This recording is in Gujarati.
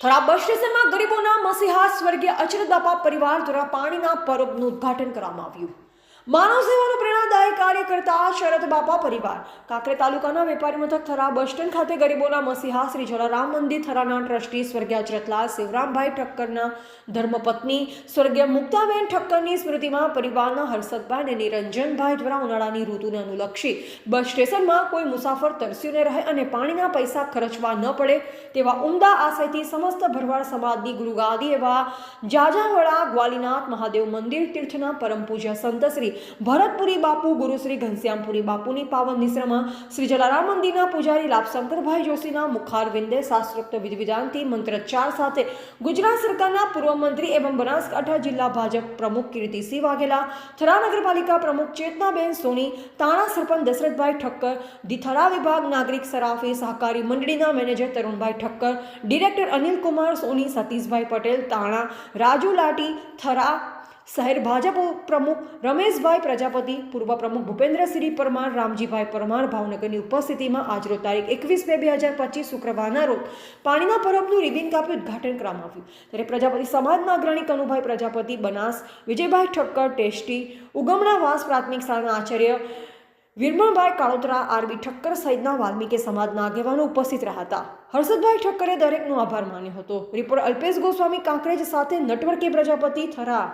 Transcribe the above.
થરા બસ ગરીબોના મસીહા સ્વર્ગીય અચરત બાપા પરિવાર દ્વારા પાણીના પરબનું ઉદ્ઘાટન કરવામાં આવ્યું. માનવ સેવાનું પ્રેરણાદાયક કાર્ય કરતા શરદ બાપા પરિવાર. કાંકરે તાલુકાના વેપારી મથક થરા બસ સ્ટેન્ડ ખાતે ગરીબોના મસીહા શ્રી જલારામ મંદિર થરાના ટ્રસ્ટી સ્વર્ગીય અચરતલાલ શિવરામભાઈ ઠક્કરના ધર્મપત્ની સ્વર્ગીય મુક્તાબેન ઠક્કરની સ્મૃતિમાં પરિવારના હર્ષદભાઈ અને નિરંજનભાઈ દ્વારા ઉનાળાની ઋતુને અનુલક્ષી બસ સ્ટેશનમાં કોઈ મુસાફર તરસ્યું ન રહે અને પાણીના પૈસા ખર્ચવા ન પડે તેવા ઉમદા આશયથી સમસ્ત ભરવાડ સમાજની ગુરુગાદી એવા જાજાવાળા ગ્વાલીનાથ મહાદેવ મંદિર તીર્થના પરમ પૂજ્ય સંત શ્રી ભરતપુરી બાપુ, ગુરુ શ્રી ઘનશ્યામપુરી બાપુની પાવન નિશ્રમાં શ્રી જલારામ મંદિરના પૂજારી લાભશંકરભાઈ જોશીના મુખારવિંદે શાસ્ત્રોક્ત વિધિવિધાનથી મંત્રોચ્ચાર સાથે ગુજરાત સરકારના પૂર્વ મંત્રી એવં બનાસકાંઠા જિલ્લા ભાજપ પ્રમુખ કીર્તિસિંહ વાઘેલા થરા નગરપાલિકા પ્રમુખ ચેતનાબેન સોની, તાણા સરપંચ દશરથભાઈ ઠક્કર, દિથરા વિભાગ નાગરિક સરાફી સહકારી મંડળીના મેનેજર તરુણભાઈ ઠક્કર, ડિરેક્ટર અનિલ કુમાર સોની, સતીશભાઈ પટેલ, તાણા, રાજુ લાટી, થરા શહેર ભાજપ પ્રમુખ રમેશભાઈ પ્રજાપતિ, પૂર્વ પ્રમુખ ભૂપેન્દ્રસિંહ પરમાર, રામજીભાઈ પરમાર ભાવનગરની ઉપસ્થિતિમાં આજરોજ તારીખ એકવીસ બે બે હજાર પચીસ શુક્રવારના રોજ પાણીના પરબનું રિબિન કાપી ઉદ્ઘાટન કરવામાં આવ્યું. ત્યારે પ્રજાપતિ સમાજના અગ્રણી કનુભાઈ પ્રજાપતિ, બનાસ, વિજયભાઈ ઠક્કર, ટેસ્ટી ઉગમણાવાસ પ્રાથમિક શાળાના આચાર્ય વિરમણભાઈ કાળોતરા આરબી ઠક્કર સહિતના વાલ્મીકી સમાજના આગેવાનો ઉપસ્થિત રહ્યા હતા. હર્ષદભાઈ ઠક્કરે દરેકનો આભાર માન્યો હતો. રિપોર્ટ અલ્પેશ ગોસ્વામી કાંકરેજ સાથે નટવર્કે પ્રજાપતિ થરા